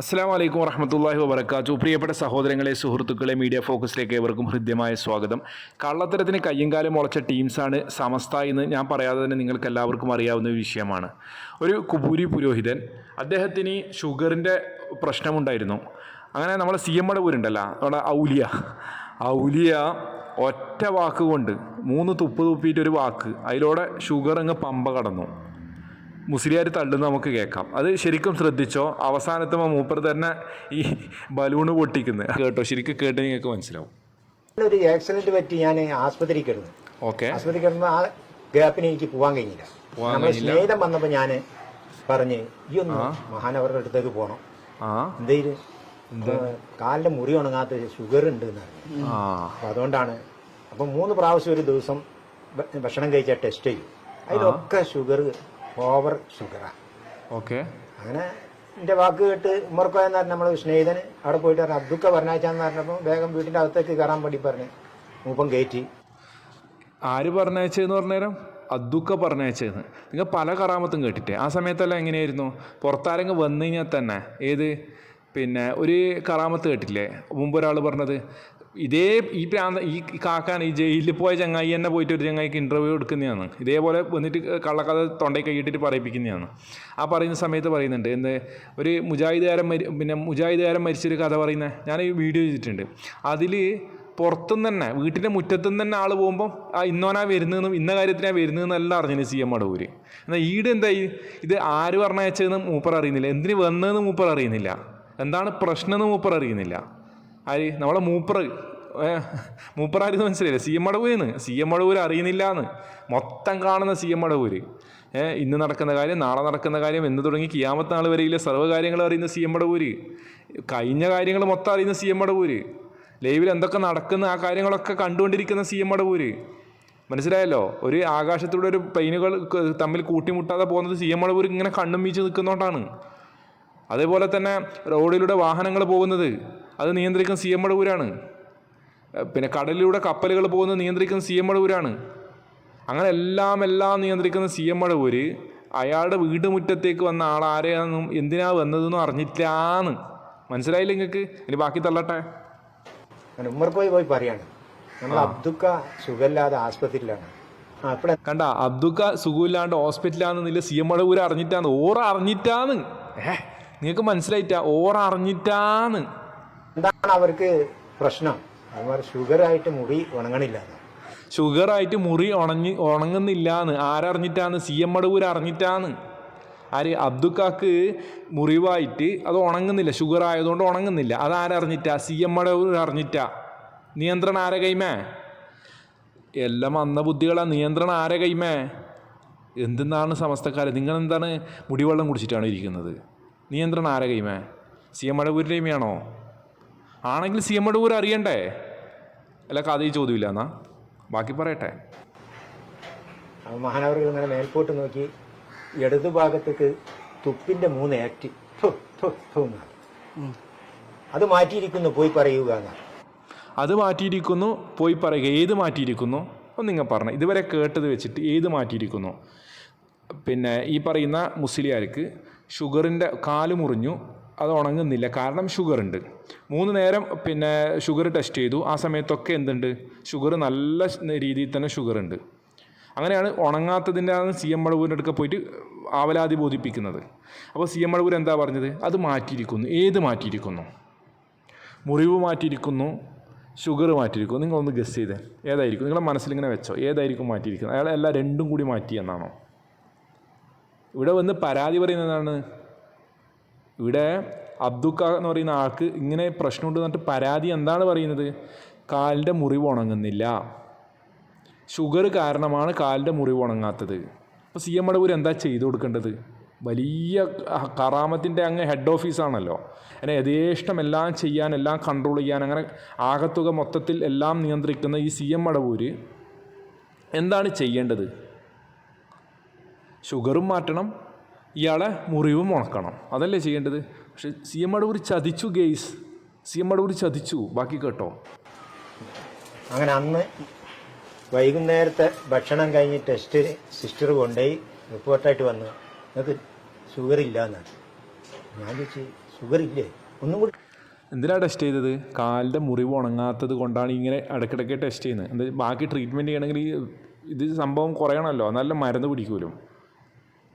അസ്സാം വലൈക്കും വറഹമത്തല്ലാഹി വബർക്കാത്തു പ്രിയപ്പെട്ട സഹോദരങ്ങളെ സുഹൃത്തുക്കളെ മീഡിയ ഫോക്കസിലേക്ക് ഏവർക്കും ഹൃദ്യമായ സ്വാഗതം. കള്ളത്തരത്തിന് കയ്യും കാലം മുളച്ച ടീംസാണ് സമസ്ത എന്ന് ഞാൻ പറയാതെ തന്നെ നിങ്ങൾക്ക് എല്ലാവർക്കും അറിയാവുന്ന വിഷയമാണ്. ഒരു കുബൂരി പുരോഹിതൻ അദ്ദേഹത്തിന് ഷുഗറിന്റെ പ്രശ്നമുണ്ടായിരുന്നു. അങ്ങനെ നമ്മളെ സി എം ഉണ്ടല്ലോ നമ്മുടെ ഔലിയ. ഔലിയ ഒറ്റ വാക്ക് കൊണ്ട് മൂന്ന് തുപ്പ് തുപ്പിയിട്ട് ഒരു വാക്ക് അതിലൂടെ ഷുഗർ അങ്ങ് പമ്പ കടന്നു. മുസ്ലിയാർ തള്ളുന്ന നമുക്ക് കേൾക്കാം. അത് ശരിക്കും ശ്രദ്ധിച്ചോ? അവസാനത്തെ മൂപ്പർ തന്നെ ഈ ബലൂണ് പൊട്ടിക്കുന്നത് കേട്ടോ ശരിക്കും കേട്ട് നിങ്ങൾക്ക് മനസ്സിലാവും. ഒരു ആക്സിഡന്റ് പറ്റി ഞാൻ ആസ്പത്രി കിടന്നു ഓക്കെ. ആസ്പത്രി കിടന്നു ആ ഗ്യാപ്പിന് എനിക്ക് പോകാൻ കഴിഞ്ഞില്ല. കഴിഞ്ഞില്ല? സ്നേഹിതം വന്നപ്പോ ഞാൻ പറഞ്ഞ് ഈ ഒന്ന് മഹാനവരുടെ അടുത്തേക്ക് പോകണം ആ. എന്തേലും കാലിന്റെ മുറി ഉണങ്ങാത്ത ഷുഗർ ഉണ്ട് എന്ന് പറഞ്ഞു. ആ. അപ്പൊ അതുകൊണ്ടാണ്. അപ്പൊ മൂന്ന് പ്രാവശ്യം ഒരു ദിവസം ഭക്ഷണം കഴിച്ചാൽ ടെസ്റ്റ് ചെയ്യും. അതിലൊക്കെ ഷുഗർ ഓവർ ഷുഗറാണ് ഓക്കെ. അങ്ങനെ എന്റെ വാക്ക് കേട്ട് ഉമ്മർക്കോയെന്ന് പറഞ്ഞ നമ്മളെ സ്നേഹിതന് അവിടെ പോയിട്ട് പറഞ്ഞു അബ്ദുക്ക പറഞ്ഞാച്ചാന്ന് പറഞ്ഞപ്പോൾ വേഗം വീട്ടിന്റെ അകത്തേക്ക് കയറാൻ വേണ്ടി പറഞ്ഞു മൂപ്പം കയറ്റി. ആര് പറഞ്ഞയച്ചെന്ന് പറഞ്ഞേരം അദ്ദുക്ക പറഞ്ഞയച്ചെന്ന്. നിങ്ങൾ പല കറാമത്തും കേട്ടിട്ടേ. ആ സമയത്തെല്ലാം എങ്ങനെയായിരുന്നു? പുറത്താരെങ്കിലും വന്നു കഴിഞ്ഞാൽ തന്നെ ഏത്? പിന്നെ ഒരു കറാമത്ത് കേട്ടില്ലേ മുമ്പ് ഒരാൾ പറഞ്ഞത് ഇതേ ഈ പ്രാന്ത ഈ കാക്കാണ് ഈ ജയിലിൽ പോയ ചങ്ങായി തന്നെ പോയിട്ട് ഒരു ചങ്ങായിക്ക് ഇന്റർവ്യൂ എടുക്കുന്നതാണ്. ഇതേപോലെ വന്നിട്ട് കള്ളക്കഥ തൊണ്ടയിൽ കൈയിട്ടിട്ട് പറയിപ്പിക്കുന്നതാണ്. ആ പറയുന്ന സമയത്ത് പറയുന്നുണ്ട് എന്ത് ഒരു മുജാഹിദുകാരൻ മരി പിന്നെ മുജാഹിദുകാരൻ മരിച്ചൊരു കഥ പറയുന്നത് ഞാൻ ഈ വീഡിയോ ചെയ്തിട്ടുണ്ട്. അതിൽ പുറത്തുനിന്ന് തന്നെ വീട്ടിന്റെ മുറ്റത്തുനിന്ന് തന്നെ ആൾ പോകുമ്പോൾ ആ ഇന്നോനാ വരുന്നതെന്നും ഇന്ന കാര്യത്തിനാണ് വരുന്നതെന്നെല്ലാം അറിഞ്ഞിന് സി എം അടവൂര് എന്നാൽ ഈട് എന്തായി? ഇത് ആര് പറഞ്ഞയച്ചതെന്ന് മൂപ്പർ അറിയുന്നില്ല. എന്തിന് വന്നതെന്ന് മൂപ്പർ അറിയുന്നില്ല. എന്താണ് പ്രശ്നം എന്ന് മൂപ്പർ അറിയുന്നില്ല. ആര്? നമ്മളെ മൂപ്പർ. മൂപ്പറ മൂപ്പർ ആരെന്ന് മനസ്സിലായില്ല? സി എം അടവൂരെന്ന് സി എം മടവൂർ അറിയുന്നില്ല എന്ന് മൊത്തം കാണുന്ന സി എം ഏഹ് ഇന്ന് നടക്കുന്ന കാര്യം നാളെ നടക്കുന്ന കാര്യം എന്ന് തുടങ്ങി കിയാമത്ത് നാൾ വരെയിലെ സർവകാര്യങ്ങൾ അറിയുന്ന സി എം മടവൂര് കഴിഞ്ഞ കാര്യങ്ങൾ മൊത്തം അറിയുന്ന സി എം മടവൂര് ലൈവിൽ എന്തൊക്കെ നടക്കുന്ന ആ കാര്യങ്ങളൊക്കെ കണ്ടുകൊണ്ടിരിക്കുന്ന സി എം മടവൂര് മനസ്സിലായല്ലോ? ഒരു ആകാശത്തൂടെ ഒരു പ്ലെയിനുകൾ തമ്മിൽ കൂട്ടിമുട്ടാതെ പോകുന്നത് സി എം മടവൂർ ഇങ്ങനെ കണ്ണും വീച്ച് നിൽക്കുന്നതുകൊണ്ടാണ് അതേപോലെ തന്നെ റോഡിലൂടെ വാഹനങ്ങൾ പോകുന്നത്. അത് നിയന്ത്രിക്കുന്ന സി എം അടവൂരാണ് പിന്നെ കടലിലൂടെ കപ്പലുകൾ പോകുന്നത് നിയന്ത്രിക്കുന്ന സി എം അടവൂരാണ് അങ്ങനെ എല്ലാം എല്ലാം നിയന്ത്രിക്കുന്ന സി എം അടവൂര് അയാളുടെ വീട് മുറ്റത്തേക്ക് വന്ന ആൾ ആരെയാണെന്നും എന്തിനാ വന്നതെന്നും അറിഞ്ഞിട്ടാന്ന് മനസ്സിലായില്ല നിങ്ങൾക്ക് ഇനി ബാക്കി തള്ളട്ടെ. ഉമ്മർക്കോയി പോയി പറയാണ്. നമ്മൾ അബ്ദുക്ക സുഖമില്ലാതെ ആസ്പത്രിയിലാണ്. കണ്ട അബ്ദുക്ക സുഖമില്ലാണ്ട് ഹോസ്പിറ്റലാണെന്നില്ല സി എം അടവൂര് അറിഞ്ഞിട്ടാന്ന്. ഓറ അറിഞ്ഞിട്ടാന്ന് നിങ്ങൾക്ക് മനസ്സിലായിട്ടാ? ഓറ അറിഞ്ഞിട്ടാന്ന് എന്താണ് അവർക്ക് പ്രശ്നം? അവർ ഷുഗറായിട്ട് മുറി ഉണങ്ങണില്ല ഷുഗർ ആയിട്ട് മുറി ഉണങ്ങി ഉണങ്ങുന്നില്ലാന്ന്. ആരറിഞ്ഞിട്ടാന്ന്? സി എം അടൂർ അറിഞ്ഞിട്ടാന്ന്. ആര്? അബ്ദുക്കാക്ക് മുറിവായിട്ട് അത് ഉണങ്ങുന്നില്ല. ഷുഗർ ആയതുകൊണ്ട് ഉണങ്ങുന്നില്ല. അത് ആരറിഞ്ഞിട്ടാ? സി എം അടവൂർ അറിഞ്ഞിട്ടാ. നിയന്ത്രണം ആരെ കൈമേ? എല്ലാം അന്ന ബുദ്ധികളാ. നിയന്ത്രണം ആരെ കൈമേ? എന്തെന്നാണ് സമസ്തക്കാർ നിങ്ങൾ എന്താണ് മുടിവെള്ളം കുടിച്ചിട്ടാണ് ഇരിക്കുന്നത്? നിയന്ത്രണം ആരെ കൈമേ? സി എം അടവൂരിന്റെ കൈമയാണോ ആണെങ്കിൽ സി എം കൂടെ അറിയണ്ടേ? അല്ല കഥ ഈ ചോദ്യമില്ല എന്നാ. ബാക്കി പറയട്ടെ. ആ മഹാനവറുകൾ ഇങ്ങനെ മേൽപോട്ട് നോക്കി ഇടതു ഭാഗത്തേക്ക് തുപ്പിന്റെ മൂന്ന് ആക്ട് അത് മാറ്റിയിരിക്കുന്നു പോയി പറയുക അത് മാറ്റിയിരിക്കുന്നു പോയി പറയുക. ഏത് മാറ്റിയിരിക്കുന്നു? ഒന്ന് നിങ്ങൾ പറഞ്ഞു. ഇതുവരെ കേട്ടത് വെച്ചിട്ട് ഏത് മാറ്റിയിരിക്കുന്നു? പിന്നെ ഈ പറയുന്ന മുസ്ലിയാർക്ക് ഷുഗറിന്റെ കാൽ മുറിഞ്ഞു അത് ഉണങ്ങുന്നില്ല. കാരണം ഷുഗർ ഉണ്ട്. മൂന്ന് നേരം പിന്നെ ഷുഗർ ടെസ്റ്റ് ചെയ്തു. ആ സമയത്തൊക്കെ എന്തുണ്ട്? ഷുഗർ നല്ല രീതിയിൽ തന്നെ ഷുഗർ ഉണ്ട്. അങ്ങനെയാണ് ഉണങ്ങാത്തതിന്റെ ആണ് സി എം മഴവൂരിന്റെ അടുക്ക പോയിട്ട് ആവലാതി ബോധിപ്പിക്കുന്നത്. അപ്പോൾ സി എം മഴവൂർ എന്താ പറഞ്ഞത്? അത് മാറ്റിയിരിക്കുന്നു. ഏത് മാറ്റിയിരിക്കുന്നു? മുറിവ് മാറ്റിയിരിക്കുന്നു. ഷുഗർ മാറ്റിയിരിക്കുന്നു. നിങ്ങളൊന്ന് ഗസ് ചെയ്തേ. ഏതായിരിക്കും? നിങ്ങളുടെ മനസ്സിലിങ്ങനെ വെച്ചോ. ഏതായിരിക്കും മാറ്റിയിരിക്കുന്നത്? അയാൾ എല്ലാം രണ്ടും കൂടി മാറ്റി എന്നാണോ? ഇവിടെ വന്ന് പരാതി പറയുന്നതാണ് ഇവിടെ അബ്ദുക്ക എന്ന് പറയുന്ന ആൾക്ക് ഇങ്ങനെ പ്രശ്നമുണ്ട് എന്നിട്ട് പരാതി എന്താണ് പറയുന്നത്? കാലിന്റെ മുറിവ് ഉണങ്ങുന്നില്ല. ഷുഗർ കാരണമാണ് കാലിന്റെ മുറിവ് ഉണങ്ങാത്തത്. അപ്പോൾ സി എം അടവൂർ എന്താ ചെയ്തു കൊടുക്കേണ്ടത്? വലിയ കറാമത്തിന്റെ അങ്ങ് ഹെഡ് ഓഫീസാണല്ലോ അങ്ങനെ യഥേഷ്ടം എല്ലാം ചെയ്യാൻ എല്ലാം കൺട്രോൾ ചെയ്യാൻ അങ്ങനെ ആകത്തുക മൊത്തത്തിൽ എല്ലാം നിയന്ത്രിക്കുന്ന ഈ സി എം അടവൂർ എന്താണ് ചെയ്യേണ്ടത്? ഷുഗറും മാറ്റണം ഇയാളെ മുറിവും ഉണക്കണം അതല്ലേ ചെയ്യേണ്ടത്? പക്ഷെ സി എം അടവൂർ ചതിച്ചു ഗെയ്സ്. സി എം അടവൂർ ചതിച്ചു. ബാക്കി കേട്ടോ. അങ്ങനെ അന്ന് വൈകുന്നേരത്തെ ഭക്ഷണം കഴിഞ്ഞ് ടെസ്റ്റ് സിസ്റ്റർ കൊണ്ടുപോയി റിപ്പോർട്ടായിട്ട് വന്നു. നിങ്ങൾക്ക് ഷുഗർ ഇല്ല എന്നാണ് ഞാൻ ചോദിച്ചു ഷുഗർ ഇല്ലേ? ഒന്നും കൂടി എന്തിനാണ് ടെസ്റ്റ് ചെയ്തത്? കാലിന്റെ മുറിവ് ഉണങ്ങാത്തത് കൊണ്ടാണ് ഇങ്ങനെ ഇടയ്ക്കിടയ്ക്ക് ടെസ്റ്റ് ചെയ്യുന്നത്. എന്താ ബാക്കി ട്രീറ്റ്മെന്റ് ചെയ്യണമെങ്കിൽ ഇത് സംഭവം കുറയണമല്ലോ. നല്ല മരുന്ന് പിടിക്കുമല്ലോ.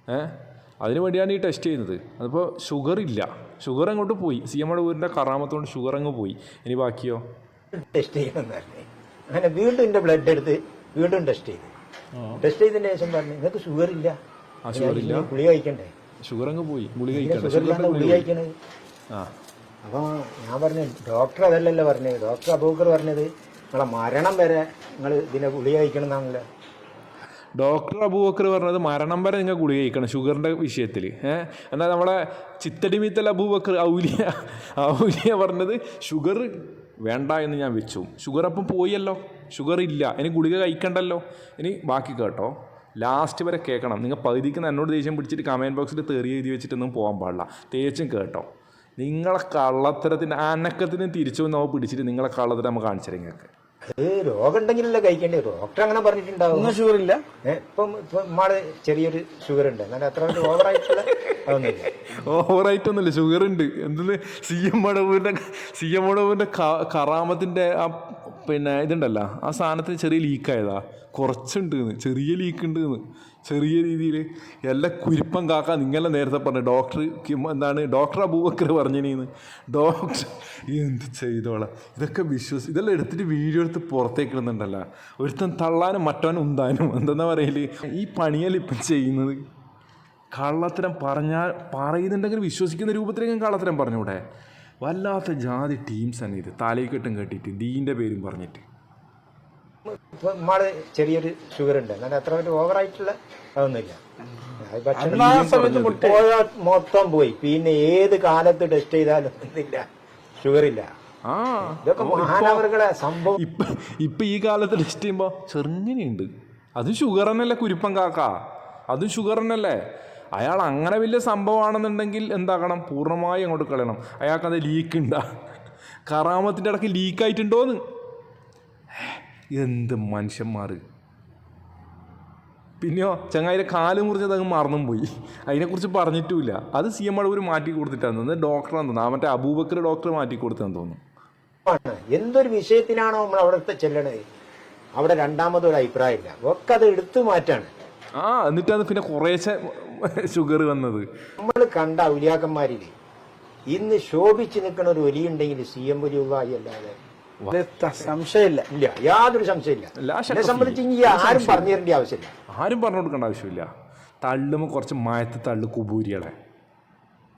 ഏ? അതിന് വേണ്ടിയാണ് ഈ ടെസ്റ്റ് ചെയ്യുന്നത്. അതിപ്പോൾ ഷുഗർ ഇല്ല. ഷുഗർ അങ്ങോട്ട് പോയി. സി എമ്മയുടെ ഊരിന്റെ കറാമത്തോണ്ട് ഷുഗർ അങ്ങ് പോയി. ഇനി ബാക്കിയോ? ടെസ്റ്റ് ചെയ്യണമെന്ന് പറഞ്ഞു. അങ്ങനെ വീണ്ടും എന്റെ ബ്ലഡ് എടുത്ത് വീണ്ടും ടെസ്റ്റ് ചെയ്ത്. ടെസ്റ്റ് ചെയ്തതിന് ശേഷം പറഞ്ഞു നിങ്ങൾക്ക് ഷുഗർ ഇല്ല. ഷുഗർ ഇല്ല. ഗുളിക കഴിക്കണ്ടേ? ഷുഗർ അങ്ങ് പോയി. ഗുളിക കഴിക്കണ്ടേ. ഗുളിക കഴിക്കണത്? അപ്പോൾ ഞാൻ പറഞ്ഞു ഡോക്ടർ അതല്ലല്ലോ പറഞ്ഞത്. ഡോക്ടർ അബൂക്കർ പറഞ്ഞത് നിങ്ങളെ മരണം വരെ നിങ്ങൾ ഇതിനെ ഗുളിക കഴിക്കണം എന്നാണല്ലോ ഡോക്ടർ അബൂബക്കർ പറഞ്ഞത് മരണം വരെ നിങ്ങൾ ഗുളിക കഴിക്കണം ഷുഗറിന്റെ വിഷയത്തിൽ. ഏഹ് എന്നാൽ നമ്മുടെ ചിത്തടിമീത്തൽ അബൂബക്കർ ഔലിയ ഔലിയ പറഞ്ഞത് ഷുഗർ വേണ്ട എന്ന് ഞാൻ വെച്ചു. ഷുഗർ അപ്പം പോയല്ലോ. ഷുഗർ ഇല്ല. ഇനി ഗുളിക കഴിക്കണ്ടല്ലോ. ഇനി ബാക്കി കേട്ടോ. ലാസ്റ്റ് വരെ കേൾക്കണം. നിങ്ങൾ പകുതിക്ക് എന്നോട് ദേഷ്യം പിടിച്ചിട്ട് കമന്റ് ബോക്സിൽ തെറി എഴുതി വെച്ചിട്ടൊന്നും പോകാൻ പാടില്ല. തേച്ചും കേട്ടോ. നിങ്ങളെ കള്ളത്തരത്തിന്റെ അനക്കത്തിന് തിരിച്ചു നമ്മൾ പിടിച്ചിട്ട് നിങ്ങളെ കള്ളത്തരം നമ്മൾ കാണിച്ചു അത് രോഗം ഉണ്ടെങ്കിലല്ലേ കഴിക്കേണ്ടത്? ഡോക്ടർ അങ്ങനെ പറഞ്ഞിട്ടുണ്ടാവും. ഷുഗർ ഇല്ല. ഇപ്പം ഇപ്പം നമ്മൾ ചെറിയൊരു ഷുഗർ ഉണ്ട്. എന്നാലും അത്ര ഓവറായിട്ടുള്ള അതൊന്നുമില്ല. ഓവറായിട്ട് ഒന്നുമില്ല ഷുഗർ ഉണ്ട്. എന്തെന്ന് സി എം മടവൂരിന്റെ സി എം മടവൂരിന്റെ കറാമത്തിന്റെ ആ പിന്നെ ഇതുണ്ടല്ലോ. ആ സാധനത്തിന് ചെറിയ ലീക്കായതാ കുറച്ചുണ്ട് ചെറിയ ലീക്ക് ഉണ്ട് ചെറിയ രീതിയിൽ എല്ലാ കുരിപ്പം കാക്ക നിങ്ങളെ നേരത്തെ പറഞ്ഞു. ഡോക്ടർ എന്താണ്? ഡോക്ടർ അബൂബക്കർ പറഞ്ഞിനീന്ന്. ഡോക്ടർ എന്ത് ചെയ്തോളാം ഇതൊക്കെ വിശ്വസി ഇതെല്ലാം എടുത്തിട്ട് വീഡിയോ എടുത്ത് പുറത്തേക്ക് ഇടുന്നുണ്ടല്ലോ. ഒരുത്തൻ തള്ളാനും മറ്റവനും ഉന്താനും എന്തെന്നാ പറയൽ? ഈ പണിയല്ല ഇപ്പം ചെയ്യുന്നത് കള്ളത്തരം പറഞ്ഞാൽ പറയുന്നുണ്ടെങ്കിൽ വിശ്വസിക്കുന്ന രൂപത്തിലേക്ക് കള്ളത്തരം പറഞ്ഞൂടെ. വല്ലാത്ത ജാതി ടീംസ് തന്നെ ഇത്. കെട്ടും കെട്ടിയിട്ട് ദീന്റെ പേരും പറഞ്ഞിട്ട്. ഇപ്പം നമ്മൾ ചെറിയൊരു ഷുഗർ ഉണ്ട് എന്നാൽ അത്ര വലിയ ഓവറായിട്ടുള്ള അതൊന്നുമില്ല. അത് ഭക്ഷണം മൊത്തം പോയി. പിന്നെ ഏത് കാലത്ത് ടെസ്റ്റ് ചെയ്താലും ഒന്നില്ല ഷുഗർ ഇല്ല ഇതൊക്കെ മഹാനവറുകളെ സംഭവം. ഇപ്പൊ ഇപ്പൊ ഈ കാലത്ത് ടെസ്റ്റ് ചെയ്യുമ്പോ ചെറുങ്ങനെയുണ്ട് അത് ഷുഗർ തന്നെയല്ലേ കുരുപ്പം കാക്ക? അത് ഷുഗർ തന്നെയല്ലേ അയാൾ അങ്ങനെ വലിയ സംഭവമാണെന്നുണ്ടെങ്കിൽ എന്താക്കണം പൂർണമായി അങ്ങോട്ട് കളയണം. അയാൾക്കത് ലീക്ക് ഉണ്ടാ കറാമത്തിന്റെ ഇടയ്ക്ക് ലീക്കായിട്ടുണ്ടോന്ന് എന്ത് മനുഷ്യന്മാർ പിന്നെയോ ചങ്ങായിരെ കാൽ മുറിഞ്ഞത് അങ്ങ് മറന്നും പോയി അതിനെക്കുറിച്ച് പറഞ്ഞിട്ടുമില്ല. അത് സി എം അടൂർ മാറ്റി കൊടുത്തിട്ടാണ് തോന്നുന്നത് ഡോക്ടറാന്ന് തോന്നുന്നു. ആ മറ്റേ അബൂബക്കർ ഡോക്ടർ മാറ്റി കൊടുത്തെന്ന് തോന്നുന്നു. എന്തൊരു വിഷയത്തിനാണോ നമ്മൾ അവിടുത്തെ ചെല്ലണത്? അവിടെ രണ്ടാമതൊരു അഭിപ്രായമില്ല. ഒക്കെ അത് എടുത്തു മാറ്റാണ്. ആ എന്നിട്ടാണ് പിന്നെ കുറേശ്ശെ ഷുഗർ വന്നത്. നമ്മൾ കണ്ട ഔലിയാക്കന്മാരിൽ ഇന്ന് ശോഭിച്ച് നിൽക്കുന്ന ഒരു ഒലിയുണ്ടെങ്കിൽ സി എം വലിയുള്ളായി അല്ലാതെ സംശയമില്ല. ഇല്ല യാതൊരു സംശയമില്ല. എന്നെ സംബന്ധിച്ച് ഇനി ആരും പറഞ്ഞു തരേണ്ട ആവശ്യമില്ല. ആരും പറഞ്ഞു കൊടുക്കേണ്ട ആവശ്യമില്ല. തള്ളുമ്പോൾ കുറച്ച് മായത്ത് തള്ളു കുബൂരികളെ.